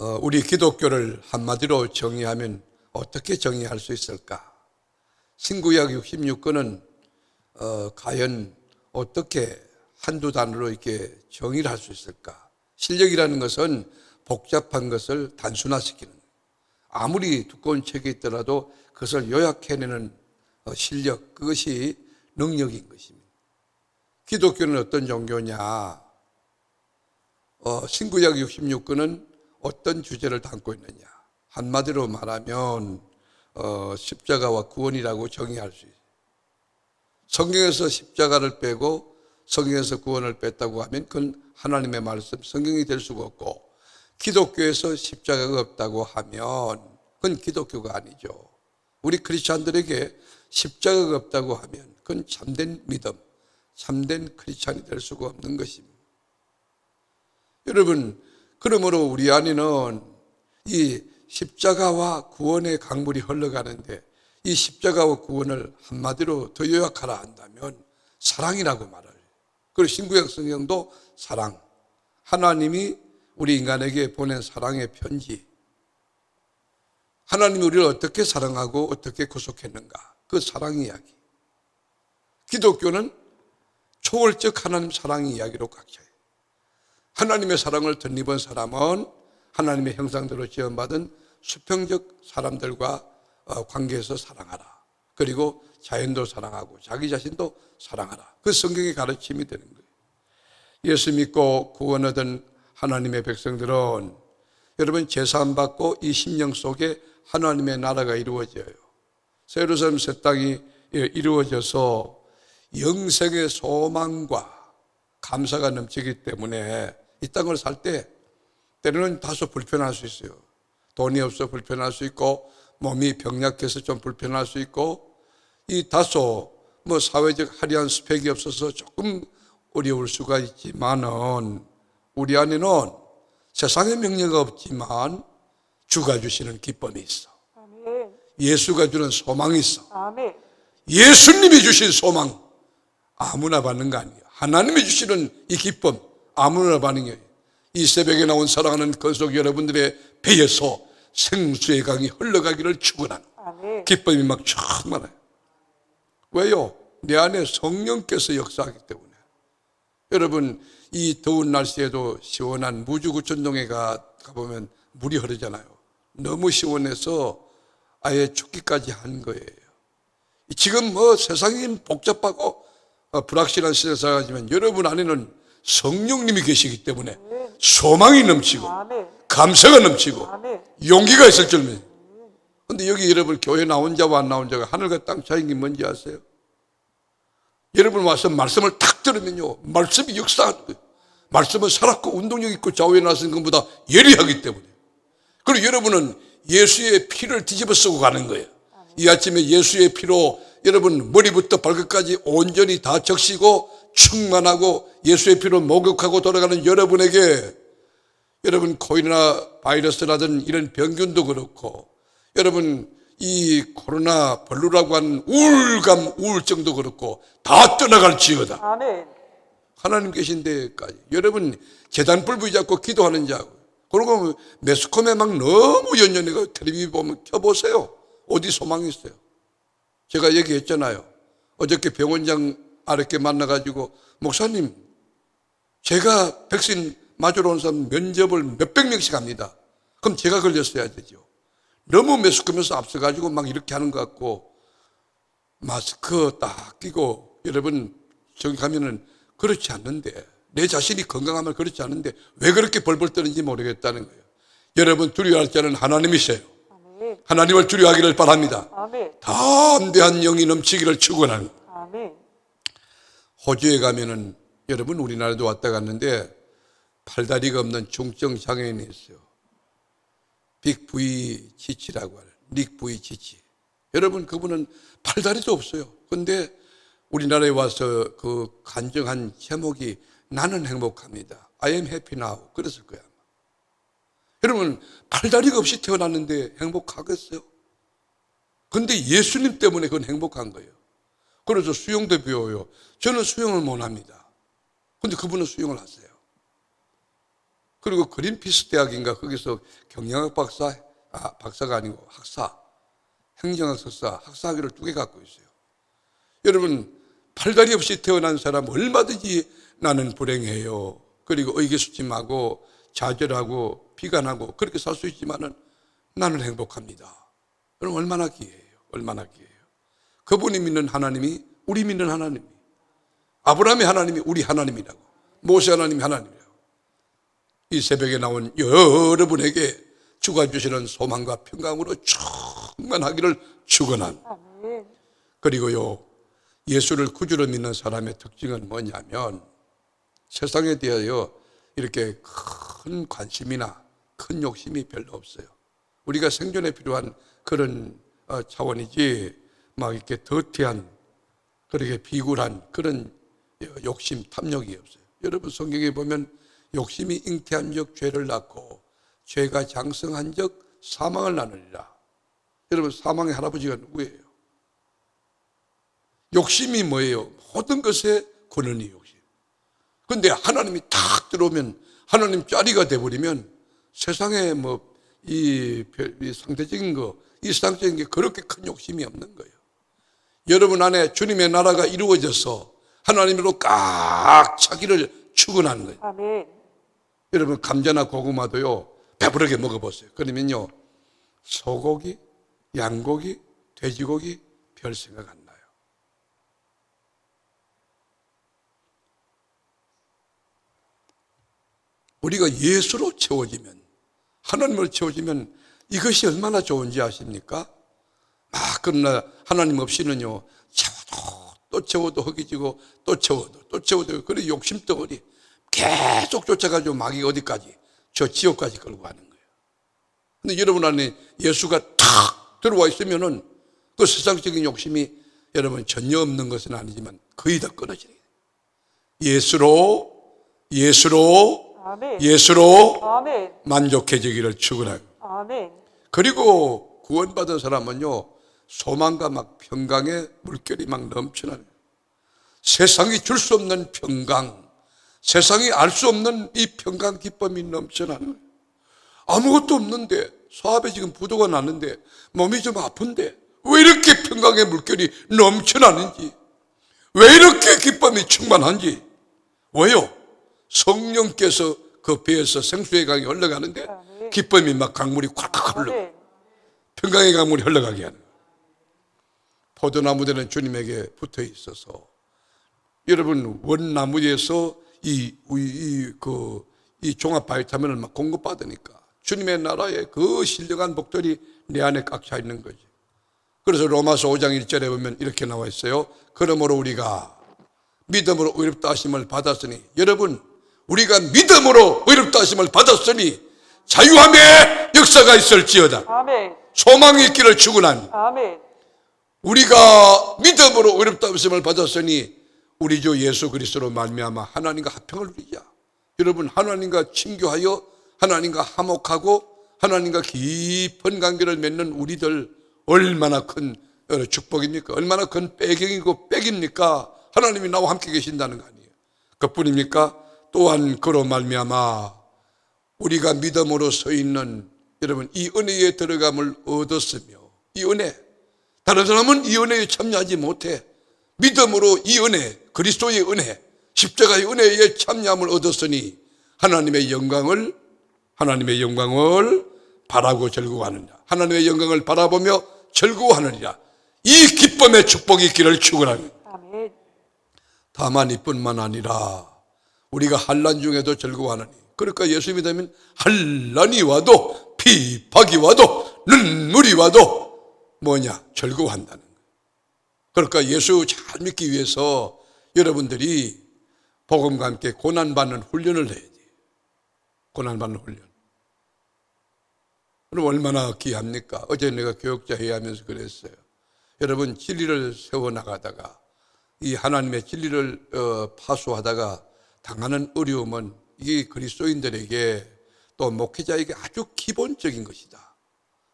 어, 우리 기독교를 한마디로 정의하면 어떻게 정의할 수 있을까? 신구약 66권은 어, 과연 어떻게 한두 단어로 이렇게 정의를 할 수 있을까? 실력이라는 것은 복잡한 것을 단순화시키는 아무리 두꺼운 책이 있더라도 그것을 요약해내는 어, 실력 그것이 능력인 것입니다. 기독교는 어떤 종교냐? 어, 신구약 66권은 어떤 주제를 담고 있느냐? 한마디로 말하면 어, 십자가와 구원이라고 정의할 수 있어요. 성경에서 십자가를 빼고 성경에서 구원을 뺐다고 하면 그건 하나님의 말씀, 성경이 될 수가 없고 기독교에서 십자가가 없다고 하면 그건 기독교가 아니죠. 우리 크리스찬들에게 십자가가 없다고 하면 그건 참된 믿음, 참된 크리스찬이 될 수가 없는 것입니다. 여러분, 그러므로 우리 안에는 이 십자가와 구원의 강물이 흘러가는데 이 십자가와 구원을 한마디로 더 요약하라 한다면 사랑이라고 말을. 그리고 신구약 성경도 사랑. 하나님이 우리 인간에게 보낸 사랑의 편지. 하나님이 우리를 어떻게 사랑하고 어떻게 구속했는가. 그 사랑 이야기. 기독교는 초월적 하나님 사랑 이야기로 꽉 차요. 하나님의 사랑을 덧입은 사람은 하나님의 형상대로 지원받은 수평적 사람들과 어, 관계에서 사랑하라. 그리고 자연도 사랑하고 자기 자신도 사랑하라. 그 성경의 가르침이 되는 거예요. 예수 믿고 구원 얻은 하나님의 백성들은 여러분 제사함 받고 이 심령 속에 하나님의 나라가 이루어져요. 세루살렘 새 땅이 이루어져서 영생의 소망과 감사가 넘치기 때문에 이 땅을 살 때 때로는 다소 불편할 수 있어요. 돈이 없어 불편할 수 있고 몸이 병약해서 좀 불편할 수 있고 이 다소 뭐 사회적 화려한 스펙이 없어서 조금 어려울 수가 있지만은 우리 안에는 세상의 명예가 없지만 주가 주시는 기쁨이 있어. 아멘. 예수가 주는 소망이 있어. 아멘. 예수님이 주신 소망 아무나 받는 거 아니에요. 하나님이 주시는 이 기쁨 아무나 거예요. 이 새벽에 나온 사랑하는 건속 여러분들의 배에서 생수의 강이 흘러가기를 아멘. 기쁨이 막 충만해요. 왜요? 내 안에 성령께서 역사하기 때문에. 여러분, 이 더운 날씨에도 시원한 무주구천동에 가, 가보면 물이 흐르잖아요. 너무 시원해서 아예 죽기까지 한 거예요. 지금 뭐 세상이 복잡하고 어, 불확실한 시대 살아가지만 여러분 안에는 성령님이 계시기 때문에 소망이 넘치고. 감사가 넘치고. 용기가 있을 줄입니다. 근데 여기 여러분 교회 나온 자와 안 나온 자가 하늘과 땅 차이인 게 뭔지 아세요? 여러분 와서 말씀을 탁 들으면요. 말씀이 역사하는 거예요. 말씀은 살았고 운동력 있고 좌우에 나선 것보다 예리하기 때문에. 그리고 여러분은 예수의 피를 뒤집어 쓰고 가는 거예요. 이 아침에 예수의 피로 여러분 머리부터 발끝까지 온전히 다 적시고 충만하고 예수의 피로 목욕하고 돌아가는 여러분에게 여러분 코로나 바이러스라든 이런 병균도 그렇고 여러분 이 코로나 벌루라고 하는 우울감 우울증도 그렇고 다 떠나갈지어다. 아멘. 하나님 계신 데까지. 여러분 재단 불 붙잡고 기도하는 자고 그리고 매스컴에 막 너무 연연해가 텔레비전 보면 켜보세요. 어디 소망이 있어요? 제가 얘기했잖아요. 어저께 병원장 아랫게 만나가지고 목사님 제가 백신 맞으러 온 사람 면접을 몇백 명씩 합니다. 그럼 제가 걸렸어야 되죠. 너무 매스컴에서 앞서가지고 막 이렇게 하는 것 같고 마스크 딱 끼고 여러분 저기 가면은 그렇지 않는데 내 자신이 건강하면 그렇지 않은데 왜 그렇게 벌벌 떠는지 모르겠다는 거예요. 여러분 두려워할 자는 하나님이세요. 하나님을 두려워하기를 바랍니다. 담대한 영이 넘치기를 아멘. 호주에 가면은 여러분 우리나라도 왔다 갔는데 팔다리가 없는 중증 장애인이 있어요. 빅 V 지치라고 하는 닉 V 지치. 여러분 그분은 팔다리도 없어요. 근데 우리나라에 와서 그 간증한 제목이 나는 행복합니다. I am happy now. 그랬을 거야. 여러분 팔다리가 없이 태어났는데 행복하겠어요? 근데 예수님 때문에 그건 행복한 거예요. 그래서 수영도 배워요. 저는 수영을 못 합니다. 근데 그분은 수영을 하세요. 그리고 그린피스 대학인가 거기서 경영학 박사, 아, 박사가 아니고 학사, 행정학 석사, 학사학위를 두 개 갖고 있어요. 여러분, 팔다리 없이 태어난 사람 얼마든지 나는 불행해요. 그리고 의기소침하고 좌절하고 비관하고 그렇게 살 수 있지만은 나는 행복합니다. 그럼 얼마나 기해요. 얼마나 기해요. 그분이 믿는 하나님이 우리 믿는 하나님이 아브라함의 하나님이 우리 하나님이라고 모세 하나님이 하나님이라고 이 새벽에 나온 여러분에게 주가 주시는 소망과 평강으로 충만하기를 축원한. 그리고요 예수를 구주로 믿는 사람의 특징은 뭐냐면 세상에 대하여 이렇게 큰 관심이나 큰 욕심이 별로 없어요. 우리가 생존에 필요한 그런 어, 차원이지 막 이렇게 더티한 그렇게 비굴한 그런 욕심 탐욕이 없어요. 여러분 성경에 보면 욕심이 잉태한 적 죄를 낳고 죄가 장성한 적 사망을 나누리라. 여러분 사망의 할아버지가 누구예요? 욕심이 뭐예요? 모든 것에 권한이 욕심. 근데 하나님이 탁 들어오면 하나님 짜리가 돼버리면 세상에 뭐 이 상대적인 거, 이 세상적인 게 그렇게 큰 욕심이 없는 거예요. 여러분 안에 주님의 나라가 이루어져서 하나님으로 꽉 차기를 축원하는 거예요. 아멘. 여러분 감자나 고구마도요 배부르게 먹어보세요. 그러면요 소고기, 양고기, 돼지고기 별 생각 안 나요. 우리가 예수로 채워지면 하나님을 채워지면 이것이 얼마나 좋은지 아십니까? 막 그러나 하나님 없이는요 또 채워도 허기지고 또 채워도 또 채워도 그래 욕심 덩어리 계속 쫓아가지고 마귀 어디까지 저 지옥까지 끌고 가는 거예요. 근데 여러분 안에 예수가 탁 들어와 있으면은 그 세상적인 욕심이 여러분 전혀 없는 것은 아니지만 거의 다 끊어지는 거예요. 예수로 예수로 아멘. 예수로 아멘. 만족해지기를 축원하고 아멘. 그리고 구원받은 사람은요 소망과 막 평강의 물결이 막 넘쳐나요. 세상이 줄 수 없는 평강, 세상이 알 수 없는 이 평강 기쁨이 넘쳐나는. 아무것도 없는데 사업에 지금 부도가 났는데 몸이 좀 아픈데 왜 이렇게 평강의 물결이 넘쳐나는지 왜 이렇게 기쁨이 충만한지 왜요? 성령께서 그 배에서 생수의 강이 흘러가는데 아멘. 기쁨이 막 강물이 콱콱 흘러 아멘. 평강의 평강의 강물이 흘러가게 하는. 포도나무들은 주님에게 붙어 있어서 여러분 원나무에서 이, 이, 그, 이 종합 바이타민을 막 공급받으니까 주님의 나라의 그 신령한 복들이 내 안에 꽉 차 있는 거지. 그래서 로마서 5장 1절에 보면 이렇게 나와 있어요. 그러므로 우리가 믿음으로 의롭다 하심을 받았으니 여러분 우리가 믿음으로 의롭다 하심을 받았으니 자유함의 역사가 있을지어다. 아멘. 소망이 있기를 축원한 아멘. 우리가 믿음으로 의롭다 하심을 받았으니 우리 주 예수 그리스도로 말미암아 하나님과 합평을 누리자. 여러분 하나님과 친교하여 하나님과 화목하고 하나님과 깊은 관계를 맺는 우리들 얼마나 큰 어, 축복입니까? 얼마나 큰 배경이고 백입니까? 하나님이 나와 함께 계신다는 거 아니에요. 그뿐입니까? 또한 그로 말미암아 우리가 믿음으로 서 있는 여러분 이 은혜에 들어감을 얻었으며 이 은혜 다른 사람은 이 은혜에 참여하지 못해. 믿음으로 이 은혜 그리스도의 은혜 십자가의 은혜에 참여함을 얻었으니 하나님의 영광을 하나님의 영광을 바라고 즐거워하느냐. 하나님의 영광을 바라보며 즐거워하느니라. 이 기쁨의 축복이 있기를 축원합니다. 다만 이뿐만 아니라 우리가 환란 중에도 즐거워하느니 그러니까 예수 믿으면 환란이 와도 비박이 와도 눈물이 와도 뭐냐 즐거워한다는 거예요. 그러니까 예수 잘 믿기 위해서 여러분들이 복음과 함께 고난받는 훈련을 해야 돼요. 고난받는 훈련. 그럼 얼마나 귀합니까? 어제 내가 교육자 회의 하면서 그랬어요. 여러분 진리를 세워 나가다가 이 하나님의 진리를 어, 파수하다가 당하는 어려움은 이게 그리스도인들에게 또 목회자에게 아주 기본적인 것이다.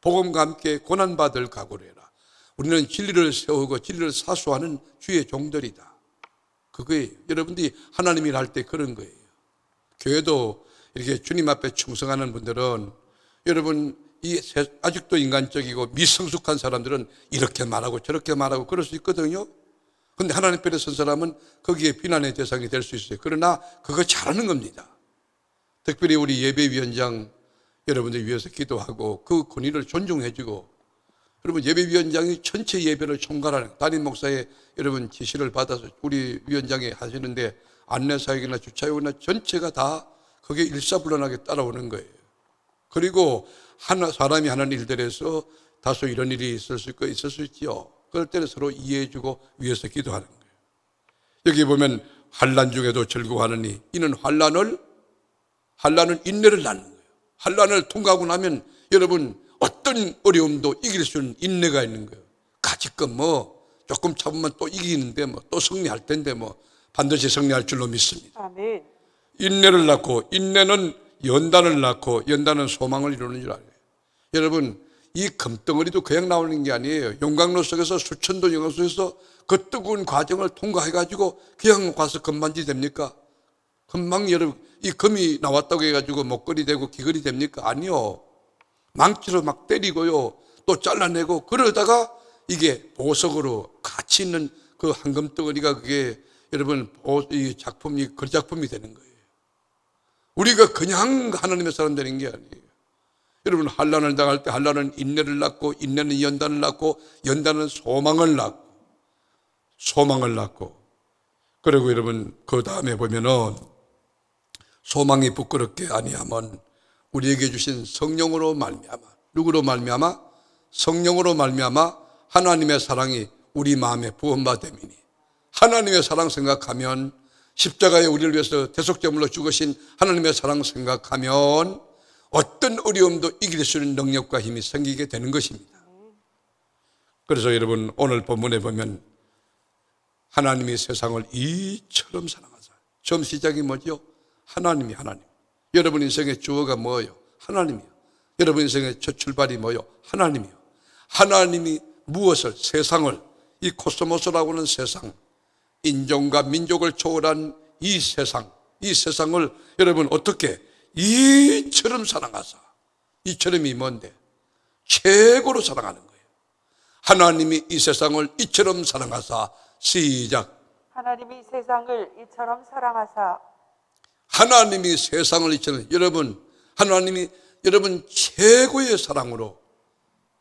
복음과 함께 고난받을 각오를 해라. 우리는 진리를 세우고 진리를 사수하는 주의 종들이다. 그거예요. 여러분들이 하나님 일할 때 그런 거예요. 교회도 이렇게 주님 앞에 충성하는 분들은 여러분 이 세- 아직도 인간적이고 미성숙한 사람들은 이렇게 말하고 저렇게 말하고 그럴 수 있거든요. 근데 하나님 편에 선 사람은 거기에 비난의 대상이 될 수 있어요. 그러나 그거 잘하는 겁니다. 특별히 우리 예배위원장 여러분들 위해서 기도하고 그 권위를 존중해주고 여러분 예배위원장이 전체 예배를 총괄하는 담임 목사의 여러분 지시를 받아서 우리 위원장이 하시는데 안내사역이나 주차역이나 전체가 다 그게 일사불란하게 따라오는 거예요. 그리고 하나 사람이 하는 일들에서 다소 이런 일이 있을 수 있지요. 그럴 때는 서로 이해해주고 위해서 기도하는 거예요. 여기 보면 환란 중에도 즐거워하느니 이는 환란을 환란은 인내를 낳는 거예요. 환란을 통과하고 나면 여러분 어떤 어려움도 이길 수 있는 인내가 있는 거예요. 가지껏 뭐 조금 참으면 또 이기는데 뭐 또 승리할 텐데 뭐 반드시 승리할 줄로 믿습니다. 아멘. 인내를 낳고 인내는 연단을 낳고 연단은 소망을 이루는 줄 알아요. 여러분 이 금덩어리도 그냥 나오는 게 아니에요. 용광로 속에서 수천도 용광로 속에서 그 뜨거운 과정을 통과해 가지고 그냥 가서 금반지 됩니까? 금방 여러분 이 금이 나왔다고 해가지고 목걸이 되고 귀걸이 됩니까? 아니요. 망치로 막 때리고요. 또 잘라내고 그러다가 이게 보석으로 가치 있는 그 황금 덩어리가 그게 여러분 보- 이 작품이 그 작품이 되는 거예요. 우리가 그냥 하나님의 사람 되는 게 아니에요. 여러분 환란을 당할 때 환란은 인내를 낳고 인내는 연단을 낳고 연단은 소망을 낳고 소망을 낳고 그리고 여러분 그 다음에 보면은 소망이 부끄럽게 아니하면 우리에게 주신 성령으로 말미암아 누구로 말미암아 성령으로 말미암아 하나님의 사랑이 우리 마음에 부음받음이니 하나님의 사랑 생각하면 십자가에 우리를 위해서 대속제물로 죽으신 하나님의 사랑 생각하면 어떤 어려움도 이길 수 있는 능력과 힘이 생기게 되는 것입니다. 그래서 여러분 오늘 본문에 보면 하나님이 세상을 이처럼 사랑하사. 처음 시작이 뭐죠? 하나님이 하나님. 여러분 인생의 주어가 뭐예요? 하나님이요. 여러분 인생의 첫 출발이 뭐예요? 하나님이요. 하나님이 무엇을 세상을 이 코스모스라고 하는 세상 인종과 민족을 초월한 이 세상 이 세상을 여러분 어떻게 이처럼 사랑하사 이처럼이 뭔데 최고로 사랑하는 거예요. 하나님이 이 세상을 이처럼 사랑하사 시작 하나님이 세상을 이처럼 사랑하사 하나님이 세상을 이처럼 여러분 하나님이 여러분 최고의 사랑으로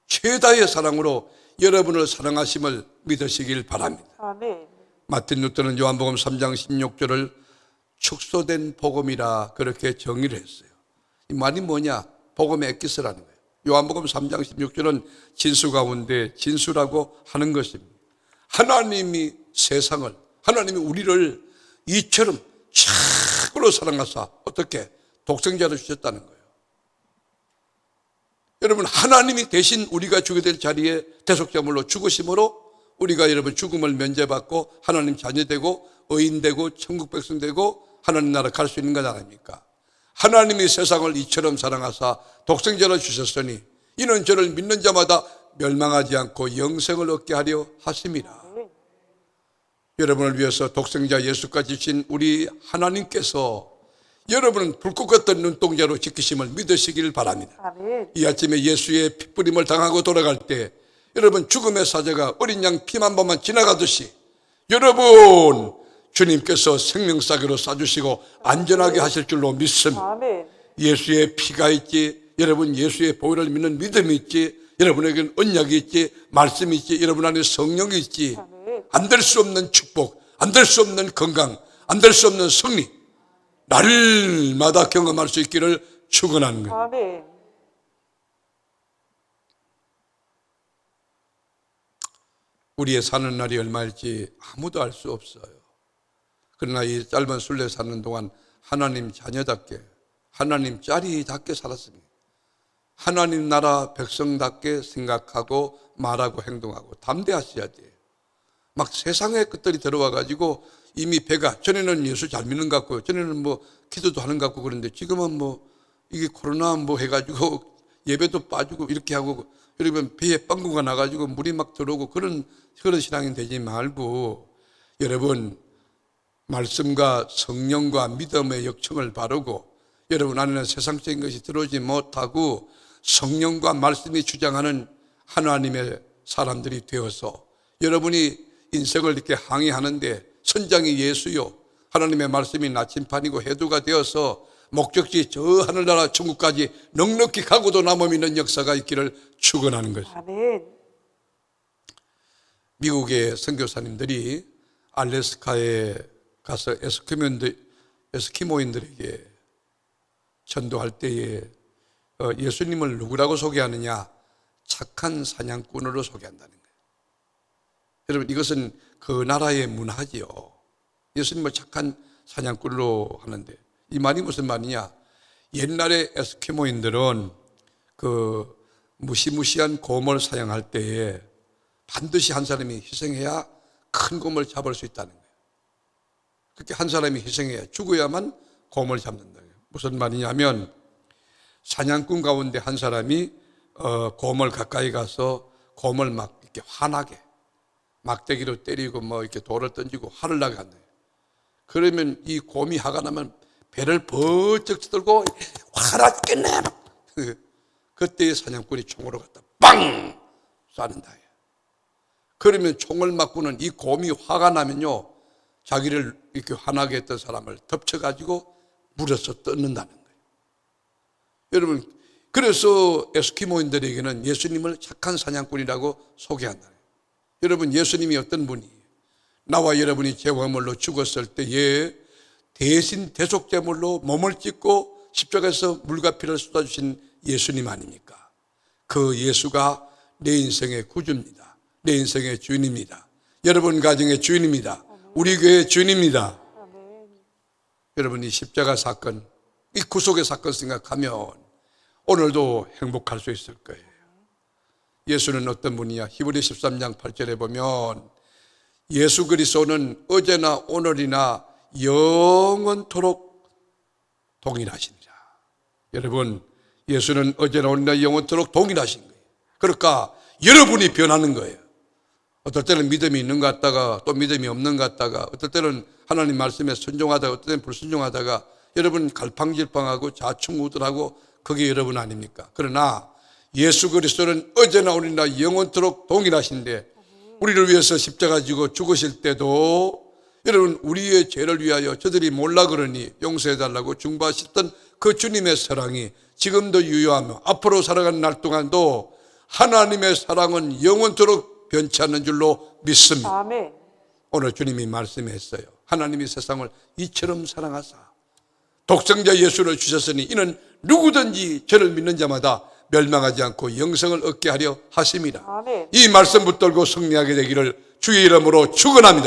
최다의 사랑으로 여러분을 사랑하심을 믿으시길 바랍니다. 아멘. 마틴 루터는 요한복음 3장 16절을 축소된 복음이라 그렇게 정의를 했어요. 이 말이 뭐냐? 복음의 엑기스라는 거예요. 요한복음 3장 16절은 진수 가운데 진수라고 하는 것입니다. 하나님이 세상을, 하나님이 우리를 이처럼 최고로 사랑하사 어떻게 독생자를 주셨다는 거예요. 여러분 하나님이 대신 우리가 주게 될 자리에 대속자물로 죽으심으로 우리가 여러분 죽음을 면제받고 하나님 자녀되고 의인되고 천국 백성 되고 하나님 나라 갈 수 있는 것 아닙니까? 하나님이 세상을 이처럼 사랑하사 독생자를 주셨으니 이는 저를 믿는 자마다 멸망하지 않고 영생을 얻게 하려 하심이라. 여러분을 위해서 독생자 예수까지 주신 우리 하나님께서 여러분은 불꽃 같은 눈동자로 지키심을 믿으시길 바랍니다. 아멘. 이 아침에 예수의 핏부림을 당하고 돌아갈 때 여러분 죽음의 사자가 어린 양 피만 번만 지나가듯이 여러분 주님께서 생명사기로 쏴주시고 안전하게 하실 줄로 믿습니다. 아멘. 예수의 피가 있지 여러분 예수의 보혈을 믿는 믿음이 있지 여러분에게는 언약이 있지 말씀이 있지 여러분 안에 성령이 있지 아멘. 안 될 수 없는 축복 안 될 수 없는 건강 안 될 수 없는 승리 날마다 경험할 수 있기를 축원하는 거예요. 아멘. 우리의 사는 날이 얼마일지 아무도 알 수 없어요. 그러나 이 짧은 순례 사는 동안 하나님 자녀답게, 하나님 짜리답게 살았습니다. 하나님 나라 백성답게 생각하고 말하고 행동하고 담대하셔야 돼요. 막 세상의 것들이 들어와 가지고 이미 배가 전에는 예수 잘 믿는 것 같고 전에는 뭐 기도도 하는 것 같고 그런데 지금은 뭐 이게 코로나 뭐 해가지고 예배도 빠지고 이렇게 하고 그러면 배에 빵구가 나가지고 물이 막 들어오고 그런 그런 신앙이 되지 말고 여러분 말씀과 성령과 믿음의 역청을 바르고 여러분 안에는 세상적인 것이 들어오지 못하고 성령과 말씀이 주장하는 하나님의 사람들이 되어서 여러분이 인생을 이렇게 항해하는데 선장이 예수요 하나님의 말씀이 나침판이고 해도가 되어서 목적지 저 하늘나라 천국까지 넉넉히 가고도 남음 있는 역사가 있기를 축원하는 것입니다. 아멘. 미국의 선교사님들이 알래스카에 가서 에스키모인들, 에스키모인들에게 전도할 때에 어, 예수님을 누구라고 소개하느냐? 착한 사냥꾼으로 소개한다는. 여러분 이것은 그 나라의 문화지요. 예수님을 착한 사냥꾼으로 하는데 이 말이 무슨 말이냐? 옛날에 에스키모인들은 그 무시무시한 곰을 사냥할 때에 반드시 한 사람이 희생해야 큰 곰을 잡을 수 있다는 거예요. 그렇게 한 사람이 희생해야 죽어야만 곰을 잡는다. 무슨 말이냐면 사냥꾼 가운데 한 사람이 어, 곰을 가까이 가서 곰을 막 이렇게 화나게 막대기로 때리고 뭐 이렇게 돌을 던지고 화를 나게 한다. 그러면 이 곰이 화가 나면 배를 번쩍 들고 화났겠네. 그때 사냥꾼이 총으로 갖다 빵 쏴는다. 그러면 총을 맞고는 이 곰이 화가 나면요, 자기를 이렇게 화나게 했던 사람을 덮쳐가지고 물에서 뜯는다는 거예요. 여러분, 그래서 에스키모인들에게는 예수님을 착한 사냥꾼이라고 소개한다. 여러분, 예수님이 어떤 분이에요? 나와 여러분이 죄화물로 죽었을 때에 대신 대속제물로 몸을 찢고 십자가에서 물과 피를 쏟아주신 예수님 아닙니까? 그 예수가 내 인생의 구주입니다. 내 인생의 주인입니다. 여러분 가정의 주인입니다. 우리 교회의 주인입니다. 여러분 이 십자가 사건, 이 구속의 사건 생각하면 오늘도 행복할 수 있을 거예요. 예수는 어떤 분이야? 히브리 13장 8절에 보면 예수 그리스도는 어제나 오늘이나 영원토록 동일하시니라. 여러분, 예수는 어제나 오늘이나 영원토록 동일하신 거예요. 그러니까 여러분이 변하는 거예요. 어떨 때는 믿음이 있는 것 같다가 또 믿음이 없는 것 같다가 어떨 때는 하나님 말씀에 순종하다가 어떨 때는 불순종하다가 여러분 갈팡질팡하고 자충우들하고 그게 여러분 아닙니까? 그러나 예수 그리스도는 어제나 오늘이나 영원토록 동일하신데 우리를 위해서 십자가 지고 죽으실 때도 여러분 우리의 죄를 위하여 저들이 몰라 그러니 용서해 달라고 중보하셨던 그 주님의 사랑이 지금도 유효하며 앞으로 살아가는 날 동안도 하나님의 사랑은 영원토록 변치 않는 줄로 믿습니다. 아멘. 오늘 주님이 말씀했어요. 하나님이 세상을 이처럼 사랑하사 독생자 예수를 주셨으니 이는 누구든지 저를 믿는 자마다 멸망하지 않고 영생을 얻게 하려 하심이라. 아멘. 이 말씀 붙들고 승리하게 되기를 주의 이름으로 축원합니다.